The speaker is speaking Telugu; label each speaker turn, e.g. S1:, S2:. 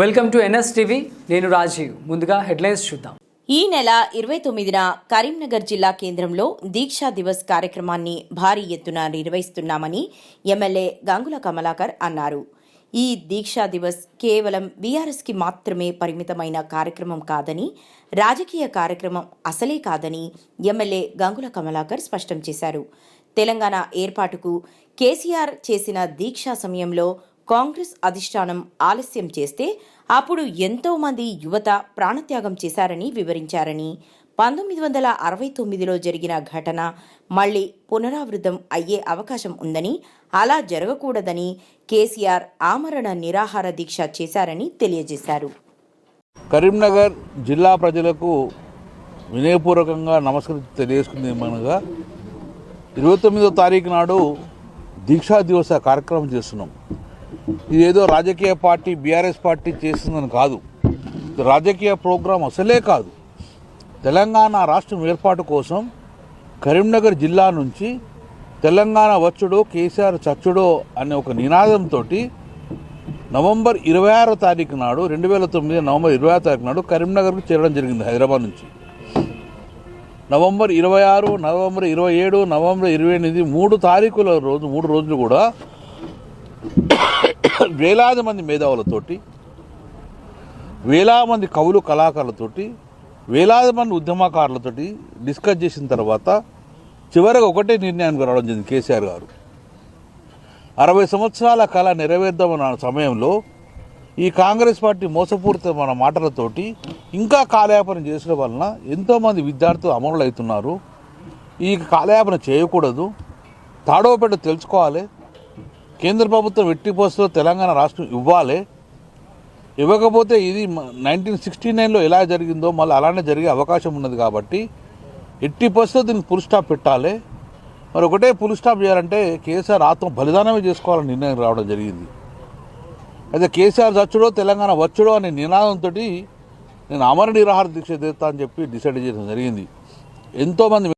S1: వెల్కమ్ టు ఎన్ఎస్ టీవీ నేను రాజీవ్. ముందుగా హెడ్లైన్స్ చూద్దాం.
S2: ఈ నెల ఇరవై తొమ్మిదిన కరీంనగర్ జిల్లా కేంద్రంలో దీక్షా దివస్ కార్యక్రమాన్ని భారీ ఎత్తున నిర్వహిస్తున్నామని ఎమ్మెల్యే గంగుల కమలాకర్ అన్నారు. ఈ దీక్షా దివస్ కేవలం బీఆర్ఎస్కి మాత్రమే పరిమితమైన కార్యక్రమం కాదని రాజకీయ కార్యక్రమం అసలే కాదని ఎమ్మెల్యే గంగుల కమలాకర్ స్పష్టం చేశారు. తెలంగాణ ఏర్పాటుకు కేసీఆర్ చేసిన దీక్షా సమయంలో కాంగ్రెస్ అధిష్టానం ఆలస్యం చేస్తే అప్పుడు ఎంతో మంది యువత ప్రాణత్యాగం చేశారని వివరించారని. పంతొమ్మిది వందల అరవై తొమ్మిదిలో జరిగిన ఘటన మళ్ళీ పునరావృతం అయ్యే అవకాశం ఉందని అలా జరగకూడదని కేసీఆర్ ఆమరణ నిరాహార దీక్ష చేశారని తెలియజేశారు.
S3: కరీంనగర్ జిల్లా ప్రజలకు వినయపూర్వకంగా నమస్కరించి తెలియజేసుకుంది ఏమనగా ఇరవై తొమ్మిదో తారీఖు నాడు దీక్షా దివస కార్యక్రమం చేస్తున్నాం. ఇదేదో రాజకీయ పార్టీ బీఆర్ఎస్ పార్టీ చేసిందని కాదు. రాజకీయ ప్రోగ్రాం అసలే కాదు. తెలంగాణ రాష్ట్రం ఏర్పాటు కోసం కరీంనగర్ జిల్లా నుంచి తెలంగాణ వచ్చుడో కేసీఆర్ చచ్చుడో అనే ఒక నినాదంతో నవంబర్ ఇరవై ఆరో తారీఖు నాడు రెండు వేల తొమ్మిది నవంబర్ ఇరవై ఆరో తారీఖు నాడు కరీంనగర్కు చేరడం జరిగింది హైదరాబాద్ నుంచి. నవంబర్ ఇరవై ఆరు నవంబర్ ఇరవై ఏడు నవంబర్ ఇరవై ఎనిమిది మూడు తారీఖుల రోజు మూడు రోజులు కూడా వేలాది మంది మేధావులతోటి వేలాది మంది కవులు కళాకారులతోటి వేలాది మంది ఉద్యమకారులతోటి డిస్కస్ చేసిన తర్వాత చివరికి ఒకటే నిర్ణయానికి రావడం జరిగింది కేసీఆర్ గారు. అరవై సంవత్సరాల కళ నెరవేర్దామన్న సమయంలో ఈ కాంగ్రెస్ పార్టీ మోసపూరితమైన మాటలతోటి ఇంకా కాలయాపన చేసిన వలన ఎంతోమంది విద్యార్థులు అమరులు అవుతున్నారు ఈ కాలయాపన చేయకూడదు. తాడోపేట తెలుసుకోవాలి. కేంద్ర ప్రభుత్వం ఎట్టి పరిస్థితుల్లో తెలంగాణ రాష్ట్రం ఇవ్వాలి. ఇవ్వకపోతే ఇది నైన్టీన్ సిక్స్టీ నైన్లో ఎలా జరిగిందో మళ్ళీ అలానే జరిగే అవకాశం ఉన్నది కాబట్టి ఎట్టి పరిస్థితుల్లో దీనికి ఫుల్ స్టాప్ పెట్టాలి. మరి ఒకటే ఫుల్ స్టాప్ చేయాలంటే కేసీఆర్ ఆత్మ బలిదానమే చేసుకోవాలని నిర్ణయం రావడం జరిగింది. అయితే కేసీఆర్ చచ్చుడో తెలంగాణ వచ్చుడో అనే నినాదంతో నేను అమర నిరాహార దీక్ష చేస్తా అని చెప్పి డిసైడ్ చేయడం జరిగింది. ఎంతోమంది